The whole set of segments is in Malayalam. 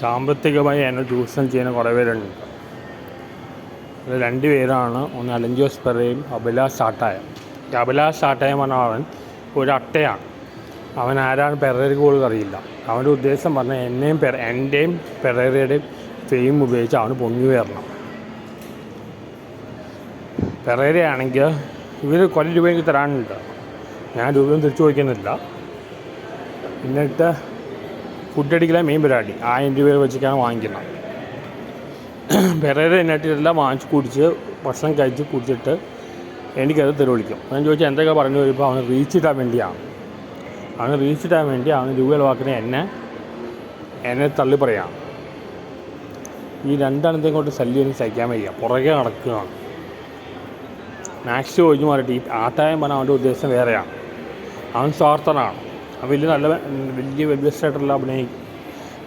സാമ്പത്തികമായി എന്നെ ചൂഷണം ചെയ്യുന്ന കുറേ പേരുണ്ട്. അത് രണ്ട് പേരാണ്. ഒന്ന് അലഞ്ചോസ് പെറയും അബിലാസ് സാട്ടായ. അബിലാസ് സാട്ടായ പറഞ്ഞ അവൻ ഒരു അട്ടയാണ്. അവൻ ആരാണ് പെറേർക്ക് പോലും അറിയില്ല. അവന്റെ ഉദ്ദേശം പറഞ്ഞാൽ എന്നെയും പെര എന്റെയും പെറേരയുടെയും ഫെയിം ഉപയോഗിച്ച് അവന് പൊങ്ങി വരണം. പെറേരയാണെങ്കിൽ ഇവർ കുറേ രൂപ എനിക്ക് തരാനുണ്ട്. ഞാൻ രൂപയും തിരിച്ചു ചോദിക്കുന്നില്ല. എന്നിട്ട് ഫുഡ് അടിക്കല മെയിൻ പരിപാടി. ആയിരം രൂപ വെച്ചിട്ടാണ് വാങ്ങിക്കുന്നത്. പെരേര എന്നിട്ടെല്ലാം വാങ്ങിച്ച് കുടിച്ച് ഭക്ഷണം കഴിച്ച് കുടിച്ചിട്ട് എനിക്കത് തെരുവിളിക്കും. ഞാൻ ചോദിച്ചാൽ എന്തൊക്കെ പറഞ്ഞു? വരുമ്പോൾ അവന് റീച്ച് ഇടാൻ വേണ്ടിയാണ് അവന് റീച്ച് ഇടാൻ വേണ്ടി അവന് രൂപ ചിലവാക്കുന്ന എന്നെ എന്നെ തള്ളി പറയാം. ഈ രണ്ടെണ്ണത്തെയും കൊണ്ട് ശല്യം എനിക്ക് സഹിക്കാൻ വയ്യ. പുറകെ നടക്കുകയാണ്. മാക്സ് ഒഴിഞ്ഞു മാറിയിട്ട് ഈ ആട്ടായം പറഞ്ഞാൽ അവന്റെ ഉദ്ദേശം വേറെയാണ് അവൻ സ്വാർത്ഥനാണ്. വലിയ നല്ല വലിയ വെബ്സൈറ്റുള്ള അഭിനയിക്കും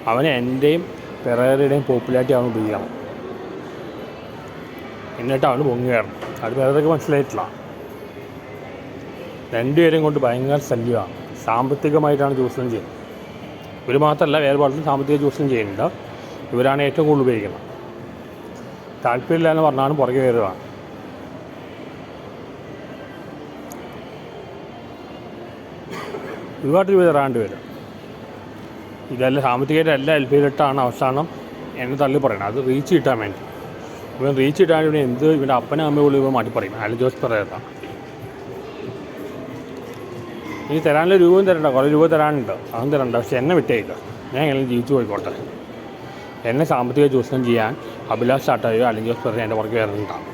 അവൻ എന്റെയും പെറേരയുടെയും പോപ്പുലാരിറ്റി അവൻ ഉപയോഗിക്കണം. എന്നിട്ട് അവന് പൊങ്ങി കയറണം. അത് വേറെ മനസ്സിലായിട്ടില്ല. രണ്ടുപേരെയും കൊണ്ട് ഭയങ്കര ശല്യമാണ് സാമ്പത്തികമായിട്ടാണ് ചൂഷണം ചെയ്യുന്നത്. ഇവർ മാത്രമല്ല വേറെ പാട്ടിലും സാമ്പത്തിക ചൂഷണം ചെയ്യുന്നുണ്ട്. ഇവരാണ് ഏറ്റവും കൂടുതൽ ഉപയോഗിക്കുന്നത്. താല്പര്യമില്ല എന്ന് പറഞ്ഞാണ് പുറകെ കയറുകയാണ് ഒരുപാട് രൂപ തരാണ്ട് വരും. ഇതെല്ലാം സാമ്പത്തികമായിട്ട് എല്ലാം ഇട്ടാണ് അവസാനം എന്നെ തള്ളി പറയണം അത് റീച്ച് കിട്ടാൻ വേണ്ടി. ഇവൻ റീച്ച് കിട്ടാൻ ഇവിടെ എന്ത് ഇവന്റെ അപ്പനെ അമ്മയെ ഉള്ളിൽ ഇവൻ മാറ്റി പറയും. അല്ല ജോസ് പറയാത്ത ഇനി തരാനുള്ള രൂപയും തരണ്ട. കുറേ രൂപ തരാനുണ്ട്. അതും തരണ്ട. പക്ഷെ എന്നെ വിട്ടേക്കില്ല ഞാൻ എങ്ങനെ ജീവിച്ചു പോയിക്കോട്ടെ? എന്നെ സാമ്പത്തിക ചൂഷണം ചെയ്യാൻ അഭിലാഷ് ചാട്ടയോ അല്ലെങ്കിൽ ജോസ് പറയാൻ എന്റെ പുറകെ വരുന്നുണ്ടാവും